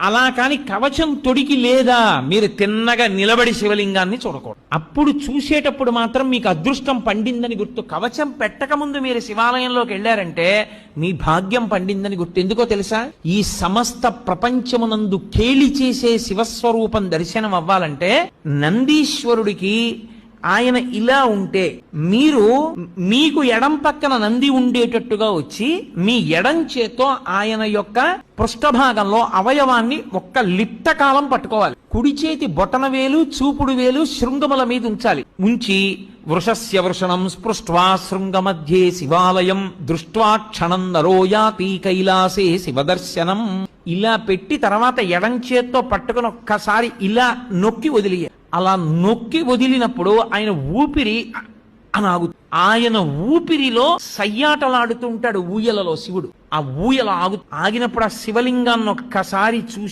అలా కాని కవచం తొడికి లేదా మీరు తిన్నగా నిలబడి శివలింగాన్ని చూడకూడదు. అప్పుడు చూసేటప్పుడు మాత్రం మీకు అదృష్టం పండిందని గుర్తు. కవచం పెట్టకముందు మీరు శివాలయంలోకి వెళ్ళారంటే మీ భాగ్యం పండిందని గుర్తు. ఎందుకో తెలుసా? ఈ సమస్త ప్రపంచమునందు కేలి చేసే శివస్వరూపం దర్శనం అవ్వాలంటే నందీశ్వరుడికి ఆయన ఇలా ఉంటే మీరు మీకు ఎడం పక్కన నంది ఉండేటట్టుగా వచ్చి మీ ఎడం చేత్తో ఆయన యొక్క పృష్ఠభాగంలో అవయవాన్ని ఒక్క లిప్త కాలం పట్టుకోవాలి. కుడి చేతి బొటన వేలు చూపుడు వేలు శృంగముల మీద ఉంచాలి. ఉంచి వృషస్య వృషణం స్పృష్ట్వా శృంగ మధ్యే శివాలయం దృష్ట్వా క్షణం నరోయాతి కైలాసే శివదర్శనం. ఇలా పెట్టి తర్వాత ఎడం చేత్తో పట్టుకుని ఒక్కసారి ఇలా నొక్కి వదిలి అలా నొక్కి వదిలినప్పుడు ఆయన ఊపిరి అనాగు ఆయన ఊపిరిలో సయ్యాటలాడుతుంటాడు ఊయలలో శివుడు. ఆ ఊయల ఆగు ఆగినప్పుడు ఆ శివలింగాన్ని ఒక్కసారి చూసి